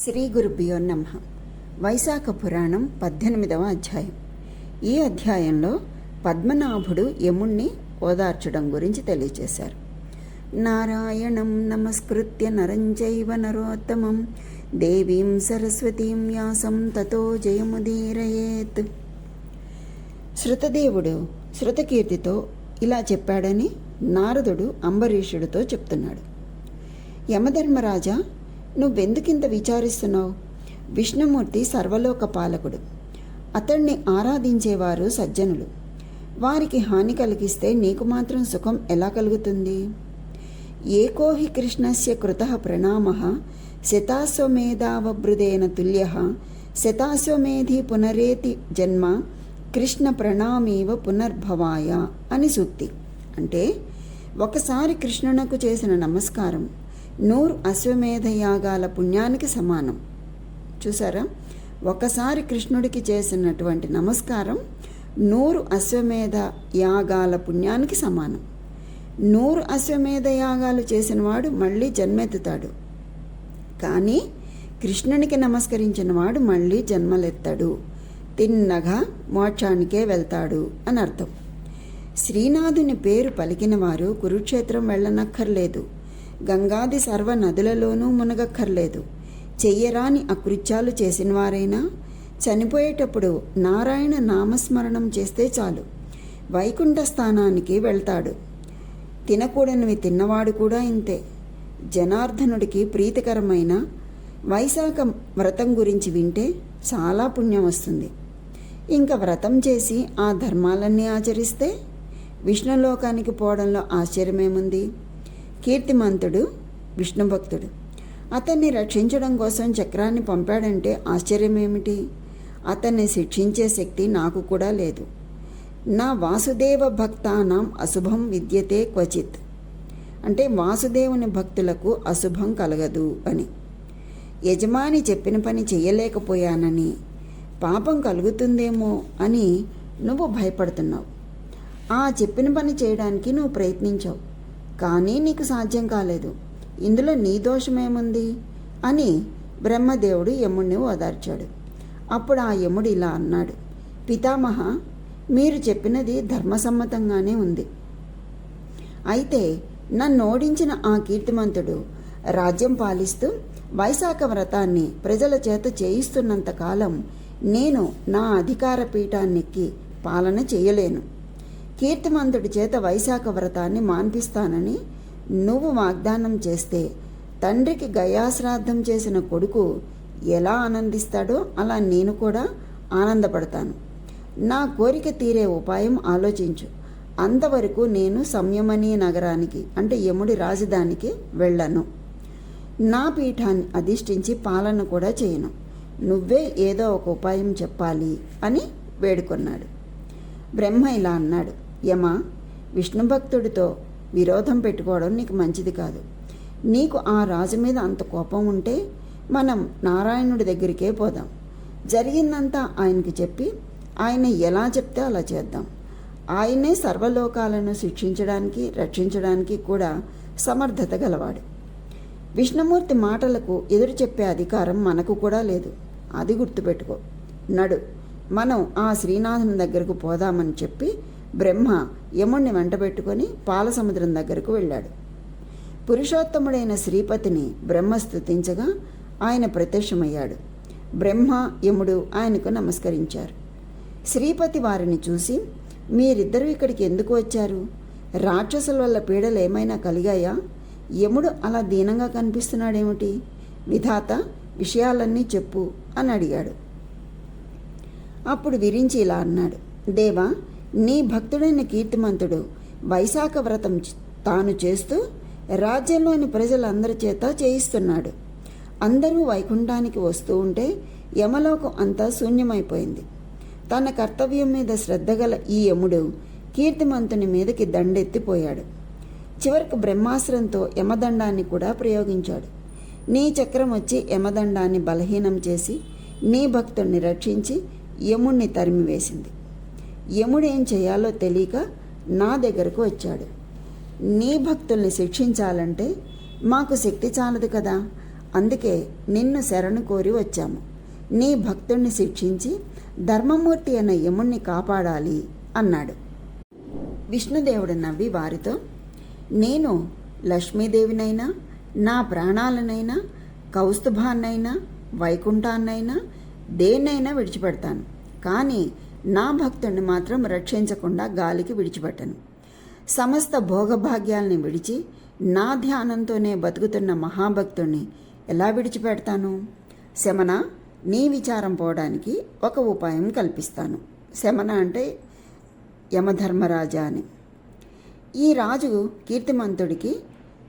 శ్రీ గురుభ్యో నమ. వైశాఖ పురాణం పద్దెనిమిదవ అధ్యాయం. ఈ అధ్యాయంలో పద్మనాభుడు యముణ్ణి ఓదార్చడం గురించి తెలియచేశారు. నారాయణం నమస్కృత్య నరంచైవ నరోత్తమం. దేవీం సరస్వతీం వ్యాసం తతో జయముదీరయేత్. శృతదేవుడు శృతకీర్తితో ఇలా చెప్పాడని నారదుడు అంబరీషుడితో చెప్తున్నాడు. యమధర్మరాజా నువ్వెందుకింత విచారిస్తున్నావు? విష్ణుమూర్తి సర్వలోక పాలకుడు. అతణ్ణి ఆరాధించేవారు సజ్జనులు. వారికి హాని కలిగిస్తే నీకు మాత్రం సుఖం ఎలా కలుగుతుంది? ఏకోహి కృష్ణస్య కృత ప్రణామ శతాశ్వమేధావభృదేన తుల్య శతాశ్వమేధి పునరేతి జన్మ కృష్ణ ప్రణామీవ పునర్భవాయ అని సూక్తి. అంటే ఒకసారి కృష్ణునకు చేసిన నమస్కారం నూరు అశ్వమేధ యాగాల పుణ్యానికి సమానం. చూసారా? ఒకసారి కృష్ణుడికి చేసినటువంటి నమస్కారం నూరు అశ్వమేధ యాగాల పుణ్యానికి సమానం. నూరు అశ్వమేధ యాగాలు చేసినవాడు మళ్ళీ జన్మెత్తుతాడు. కానీ కృష్ణునికి నమస్కరించిన వాడు మళ్ళీ జన్మలెత్తాడు. తిన్నగా మోక్షానికే వెళ్తాడు అని అర్థం శ్రీనాథుని పేరు పలికిన వారు కురుక్షేత్రం వెళ్ళనక్కర్లేదు. గంగాది సర్వ నదులలోనూ మునగక్కర్లేదు. చెయ్యరాని అకృత్యాలు చేసినవారైనా చనిపోయేటప్పుడు నారాయణ నామస్మరణం చేస్తే చాలు. వైకుంఠ స్థానానికి వెళ్తాడు. తినకూడనివి తిన్నవాడు కూడా ఇంతే. జనార్దనుడికి ప్రీతికరమైన వైశాఖ వ్రతం గురించి వింటే చాలా పుణ్యం వస్తుంది. ఇంకా వ్రతం చేసి ఆ ధర్మాలన్నీ ఆచరిస్తే విష్ణులోకానికి పోవడంలో ఆశ్చర్యమేముంది? కీర్తిమంతుడు విష్ణుభక్తుడు. అతన్ని రక్షించడం కోసం చక్రాన్ని పంపాడంటే ఆశ్చర్యమేమిటి? అతన్ని శిక్షించే శక్తి నాకు కూడా లేదు. నా వాసుదేవ భక్తానాం అశుభం విద్యతే క్వచిత్. అంటే వాసుదేవుని భక్తులకు అశుభం కలగదు అని. యజమాని చెప్పిన పని చేయలేకపోయానని పాపం కలుగుతుందేమో అని నువ్వు భయపడుతున్నావు. ఆ చెప్పిన పని చేయడానికి నువ్వు ప్రయత్నించావు. కానీ నీకు సాధ్యం కాలేదు. ఇందులో నీ దోషమేముంది? అని బ్రహ్మదేవుడు యముడిని ఓదార్చాడు. అప్పుడు ఆ యముడు ఇలా అన్నాడు. పితామహ మీరు చెప్పినది ధర్మసమ్మతంగానే ఉంది. అయితే నన్ను ఓడించిన ఆ కీర్తిమంతుడు రాజ్యం పాలిస్తూ వైశాఖ వ్రతాన్ని ప్రజల చేత చేయిస్తున్నంత కాలం నేను నా అధికార పీఠాన్నెక్కి పాలన చేయలేను. కీర్తిమంతుడి చేత వైశాఖ వ్రతాన్ని మాన్పిస్తానని నువ్వు వాగ్దానం చేస్తే తండ్రికి గయాశ్రాద్ధం చేసిన కొడుకు ఎలా ఆనందిస్తాడో అలా నేను కూడా ఆనందపడతాను. నా కోరిక తీరే ఉపాయం ఆలోచించు. అంతవరకు నేను సంయమనీ నగరానికి అంటే యముడి రాజధానికి వెళ్ళను. నా పీఠాన్ని అధిష్ఠించి పాలన కూడా చేయను. నువ్వే ఏదో ఒక ఉపాయం చెప్పాలి అని వేడుకొన్నాడు. బ్రహ్మ ఇలా అన్నాడు. యమ విష్ణు భక్తుడితో విరోధం పెట్టుకోవడం నీకు మంచిది కాదు. నీకు ఆ రాజు మీద అంత కోపం ఉంటే మనం నారాయణుడి దగ్గరికే పోదాం. జరిగిందంతా ఆయనకి చెప్పి ఆయన ఎలా చెప్తే అలా చేద్దాం. ఆయనే సర్వలోకాలను శిక్షించడానికి రక్షించడానికి కూడా సమర్థత గలవాడు. విష్ణుమూర్తి మాటలకు ఎదురు చెప్పే అధికారం మనకు కూడా లేదు. అది గుర్తుపెట్టుకో. నడు మనం ఆ శ్రీనాథుని దగ్గరకు పోదామని చెప్పి బ్రహ్మ యముణ్ణి వెంటబెట్టుకొని పాలసముద్రం దగ్గరకు వెళ్ళాడు. పురుషోత్తముడైన శ్రీపతిని బ్రహ్మ స్తుతించగా ఆయన ప్రత్యక్షమయ్యాడు. బ్రహ్మ యముడు ఆయనకు నమస్కరించారు. శ్రీపతి వారిని చూసి మీరిద్దరూ ఇక్కడికి ఎందుకు వచ్చారు? రాక్షసుల వల్ల పీడలు ఏమైనా కలిగాయా? యముడు అలా దీనంగా కనిపిస్తున్నాడేమిటి? విధాత విషయాలన్నీ చెప్పు అని అడిగాడు. అప్పుడు విరించి ఇలా అన్నాడు. దేవా నీ భక్తుడైన కీర్తిమంతుడు వైశాఖ వ్రతం తాను చేస్తూ రాజ్యంలోని ప్రజలందరి చేత చేయిస్తున్నాడు. అందరూ వైకుంఠానికి వస్తూ ఉంటే యమలోకం అంతా శూన్యమైపోయింది. తన కర్తవ్యం మీద శ్రద్ధ గల ఈ యముడు కీర్తిమంతుని మీదకి దండెత్తిపోయాడు. చివరికి బ్రహ్మాస్త్రంతో యమదండాన్ని కూడా ప్రయోగించాడు. నీ చక్రం వచ్చి యమదండాన్ని బలహీనం చేసి నీ భక్తుణ్ణి రక్షించి యముణ్ణి తరిమివేసింది. యముడేం చేయాలో తెలియక నా దగ్గరకు వచ్చాడు. నీ భక్తుల్ని శిక్షించాలంటే మాకు శక్తి చాలదు కదా. అందుకే నిన్ను శరణు కోరి వచ్చాము. నీ భక్తుణ్ణి శిక్షించి ధర్మమూర్తి అన్న యముణ్ణి కాపాడాలి అన్నాడు. విష్ణుదేవుడు నవ్వి వారితో నేను లక్ష్మీదేవినైనా నా ప్రాణాలనైనా కౌస్తుభాన్నైనా వైకుంఠాన్నైనా దేన్నైనా విడిచిపెడతాను. కానీ నా భక్తుడిని మాత్రం రక్షించకుండా గాలికి విడిచిపెట్టను. సమస్త భోగభాగ్యాల్ని విడిచి నా ధ్యానంతోనే బతుకుతున్న మహాభక్తుణ్ణి ఎలా విడిచిపెడతాను? శమన నీ విచారం పోవడానికి ఒక ఉపాయం కల్పిస్తాను. శమన అంటే యమధర్మరాజా అని ఈ రాజు కీర్తిమంతుడికి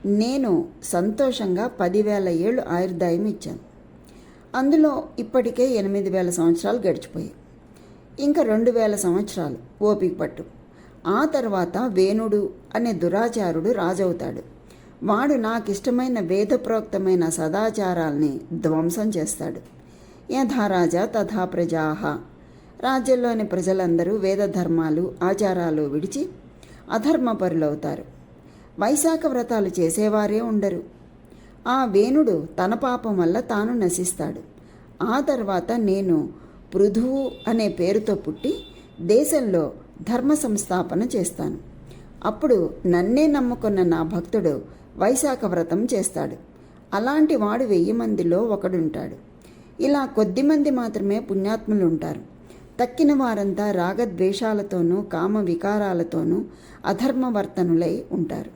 నేను సంతోషంగా పదివేల ఏళ్ళు ఆయుర్దాయం ఇచ్చాను. అందులో ఇప్పటికే ఎనిమిది వేల సంవత్సరాలు గడిచిపోయాయి. ఇంకా రెండు వేల సంవత్సరాలు ఓపిక పట్టు. ఆ తర్వాత వేణుడు అనే దురాచారుడు రాజవుతాడు. వాడు నాకిష్టమైన వేదప్రోక్తమైన సదాచారాల్ని ధ్వంసం చేస్తాడు. యథారాజా తథా ప్రజాహ రాజ్యంలోని ప్రజలందరూ వేద ధర్మాలు ఆచారాలు విడిచి అధర్మపరులవుతారు. వైశాఖ వ్రతాలు చేసేవారే ఉండరు. ఆ వేణుడు తన పాపం వల్ల తాను నశిస్తాడు. ఆ తర్వాత నేను పృథువు అనే పేరుతో పుట్టి దేశంలో ధర్మ సంస్థాపన చేస్తాను. అప్పుడు నన్నే నమ్ముకున్న నా భక్తుడు వైశాఖ వ్రతం చేస్తాడు. అలాంటి వాడు వెయ్యి మందిలో ఒకడుంటాడు. ఇలా కొద్దిమంది మాత్రమే పుణ్యాత్ములు ఉంటారు తక్కిన వారంతా రాగద్వేషాలతోనూ కామ వికారాలతోనూ అధర్మవర్తనులై ఉంటారు.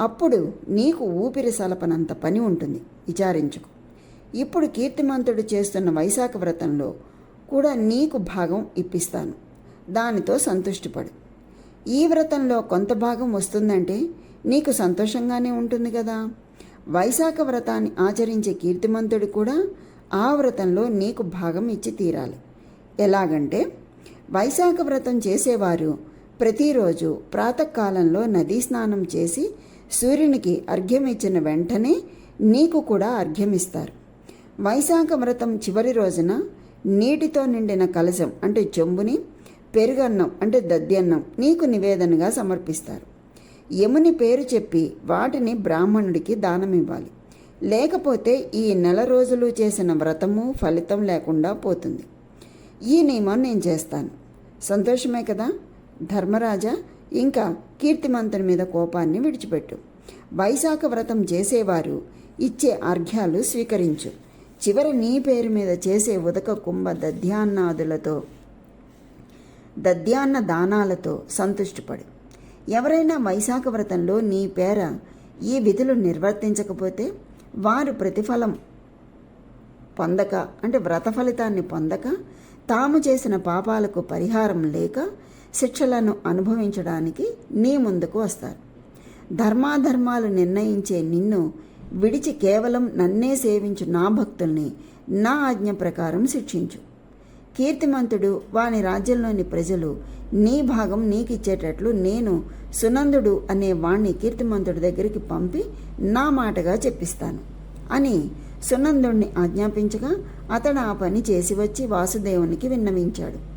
అప్పుడు నీకు ఊపిరి సలపనంత పని ఉంటుంది. విచారించుకో. ఇప్పుడు కీర్తిమంతుడు చేస్తున్న వైశాఖ వ్రతంలో కూడా నీకు భాగం ఇప్పిస్తాను. దానితో సంతుష్టిపడు. ఈ వ్రతంలో కొంత భాగం వస్తుందంటే నీకు సంతోషంగానే ఉంటుంది కదా? వైశాఖ వ్రతాన్ని ఆచరించే కీర్తిమంతుడు కూడా ఆ వ్రతంలో నీకు భాగం ఇచ్చి తీరాలి. ఎలాగంటే వైశాఖ వ్రతం చేసేవారు ప్రతిరోజు ప్రాతకాలంలో నదీ స్నానం చేసి సూర్యునికి అర్ఘ్యం ఇచ్చిన వెంటనే నీకు కూడా అర్ఘ్యమిస్తారు. వైశాఖ వ్రతం చివరి రోజున నీటితో నిండిన కలశం అంటే చెంబుని పెరుగన్నం అంటే దద్యన్నం నీకు నివేదనగా సమర్పిస్తారు. యముని పేరు చెప్పి వాటిని బ్రాహ్మణుడికి దానమివ్వాలి. లేకపోతే ఈ నెల రోజులు చేసిన వ్రతము ఫలితం లేకుండా పోతుంది. ఈ నియమం నేను చేస్తాను. సంతోషమే కదా? ధర్మరాజా ఇంకా కీర్తిమంతుని మీద కోపాన్ని విడిచిపెట్టు. వైశాఖ వ్రతం చేసేవారు ఇచ్చే అర్ఘ్యాలు స్వీకరించు. చివరి నీ పేరు మీద చేసే ఉదక కుంభ దధ్యాన్నాదులతో దధ్యాన్న దానాలతో సంతుష్టిపడు. ఎవరైనా వైశాఖ వ్రతంలో నీ పేర ఈ విధులు నిర్వర్తించకపోతే వారు ప్రతిఫలం పొందక అంటే వ్రత ఫలితాన్ని పొందక తాము చేసిన పాపాలకు పరిహారం లేక శిక్షలను అనుభవించడానికి నీ ముందుకు వస్తారు. ధర్మాధర్మాలు నిర్ణయించే నిన్ను విడిచి కేవలం నన్నే సేవించు నా భక్తుల్ని నా ఆజ్ఞ ప్రకారం శిక్షించు. కీర్తిమంతుడు వాని రాజ్యంలోని ప్రజలు నీ భాగం నీకిచ్చేటట్లు నేను సునందుడు అనే వాణ్ణి కీర్తిమంతుడి దగ్గరికి పంపి నా మాటగా చెప్పిస్తాను. అని సునందుణ్ణి ఆజ్ఞాపించగా అతడు ఆ పని చేసి వచ్చి వాసుదేవునికి విన్నవించాడు.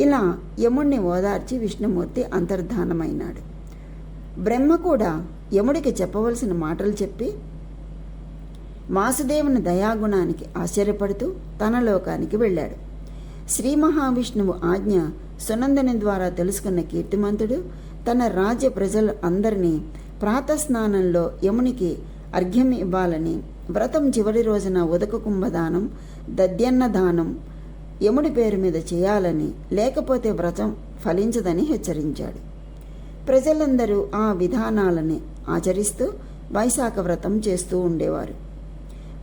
ఇలా యముణ్ణి ఓదార్చి విష్ణుమూర్తి అంతర్ధానమైనాడు. బ్రహ్మ కూడా యముడికి చెప్పవలసిన మాటలు చెప్పి వాసుదేవుని దయాగుణానికి ఆశ్చర్యపడుతూ తన లోకానికి వెళ్ళాడు. శ్రీ మహావిష్ణువు ఆజ్ఞ సునందని ద్వారా తెలుసుకున్న కీర్తిమంతుడు తన రాజ్య ప్రజలు అందరినీ ప్రాతస్నానంలో యమునికి అర్ఘ్యం ఇవ్వాలని వ్రతం చివరి రోజున ఉదక కుంభదానం దద్యన్న దానం యముడి పేరు మీద చేయాలని లేకపోతే వ్రతం ఫలించదని హెచ్చరించాడు. ప్రజలందరూ ఆ విధానాలని ఆచరిస్తూ వైశాఖ వ్రతం చేస్తూ ఉండేవారు.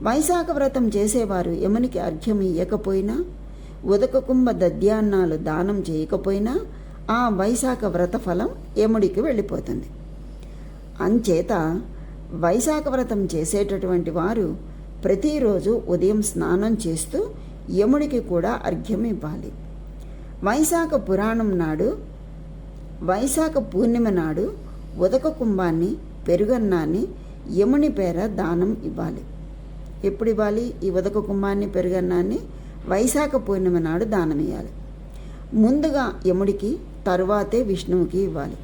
వైశాఖ వ్రతం చేసేవారు యమునికి అర్ఘ్యం ఇయ్యకపోయినా ఉదక కుంభ దద్యాన్నాలు దానం చేయకపోయినా ఆ వైశాఖ వ్రత ఫలం యముడికి వెళ్ళిపోతుంది. అంచేత వైశాఖ వ్రతం చేసేటటువంటి వారు ప్రతిరోజు ఉదయం స్నానం చేస్తూ యముడికి కూడా అర్ఘ్యం ఇవ్వాలి. వైశాఖ పురాణం నాడు వైశాఖ పూర్ణిమ నాడు ఉదక కుంభాన్ని పెరుగన్నాన్ని యముని పేర దానం ఇవ్వాలి. ఎప్పుడు ఇవ్వాలి? ఈ ఉదక కుంభాన్ని పెరుగన్నాన్ని వైశాఖ పూర్ణిమ నాడు దానం ఇవ్వాలి ముందుగా యముడికి తరువాతే విష్ణువుకి ఇవ్వాలి.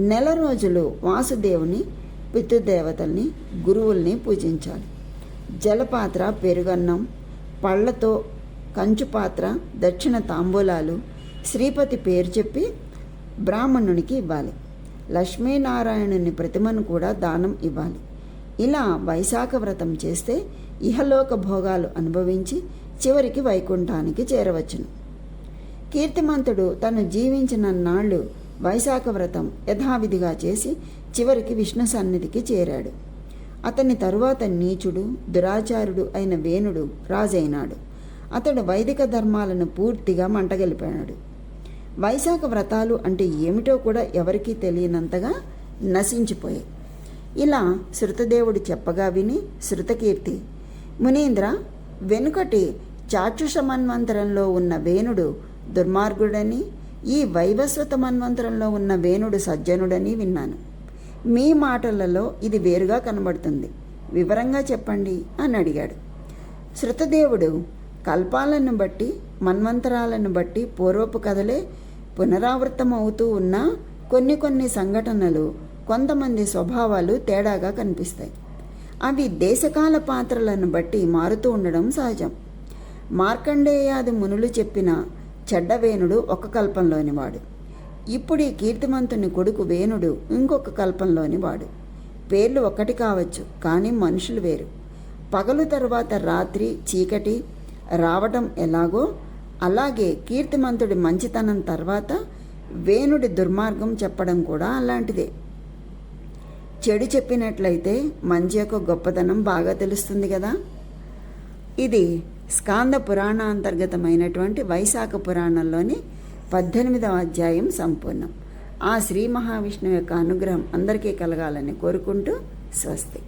నెల రోజులు వాసుదేవుని పితృదేవతల్ని గురువుల్ని పూజించాలి. జలపాత్ర పెరుగన్నం పళ్ళతో కంచుపాత్ర దక్షిణ తాంబూలాలు శ్రీపతి పేరు చెప్పి బ్రాహ్మణునికి ఇవ్వాలి. లక్ష్మీనారాయణుని ప్రతిమను కూడా దానం ఇవ్వాలి. ఇలా వైశాఖ వ్రతం చేస్తే ఇహలోక భోగాలు అనుభవించి చివరికి వైకుంఠానికి చేరవచ్చును. కీర్తిమంతుడు తను జీవించిన నాళ్ళు వైశాఖ వ్రతం యథావిధిగా చేసి చివరికి విష్ణు సన్నిధికి చేరాడు. అతని తరువాత నీచుడు దురాచారుడు అయిన వేణుడు రాజైనాడు. అతడు వైదిక ధర్మాలను పూర్తిగా మంటగలిపాడు. వైశాఖ వ్రతాలు అంటే ఏమిటో కూడా ఎవరికీ తెలియనంతగా నశించిపోయాయి. ఇలా శృతదేవుడు చెప్పగా విని శృతకీర్తి మునీంద్ర వెనుకటి చాక్షుష మన్వంతరంలో ఉన్న వేణుడు దుర్మార్గుడని ఈ వైవస్వత మన్వంతరంలో ఉన్న వేణుడు సజ్జనుడని విన్నాను. మీ మాటలలో ఇది వేరుగా కనబడుతుంది. వివరంగా చెప్పండి అని అడిగాడు. శృతదేవుడు కల్పాలను బట్టి మన్వంతరాలను బట్టి పూర్వపు కథలే పునరావృతం అవుతూ ఉన్న కొన్ని కొన్ని సంఘటనలు కొంతమంది స్వభావాలు తేడాగా కనిపిస్తాయి. అవి దేశకాల పాత్రలను బట్టి మారుతూ ఉండడం సహజం. మార్కండేయాది మునులు చెప్పిన చెడ్డవేణుడు ఒక కల్పంలోని వాడు ఇప్పుడు ఈ కీర్తిమంతుని కొడుకు వేణుడు ఇంకొక కల్పంలోని వాడు పేర్లు ఒకటి కావచ్చు కానీ మనుషులు వేరు. పగలు తరువాత రాత్రి చీకటి రావటం ఎలాగో అలాగే కీర్తిమంతుడి మంచితనం తర్వాత వేణుడి దుర్మార్గం చెప్పడం కూడా అలాంటిదే. చెడు చెప్పినట్లయితే మంచి యొక్క గొప్పతనం బాగా తెలుస్తుంది కదా? ఇది స్కాంద పురాణ అంతర్గతమైనటువంటి వైశాఖ పురాణంలోని పద్దెనిమిదవ అధ్యాయం సంపూర్ణం. ఆ శ్రీ మహావిష్ణువు యొక్క అనుగ్రహం అందరికీ కలగాలని కోరుకుంటూ స్వస్తి.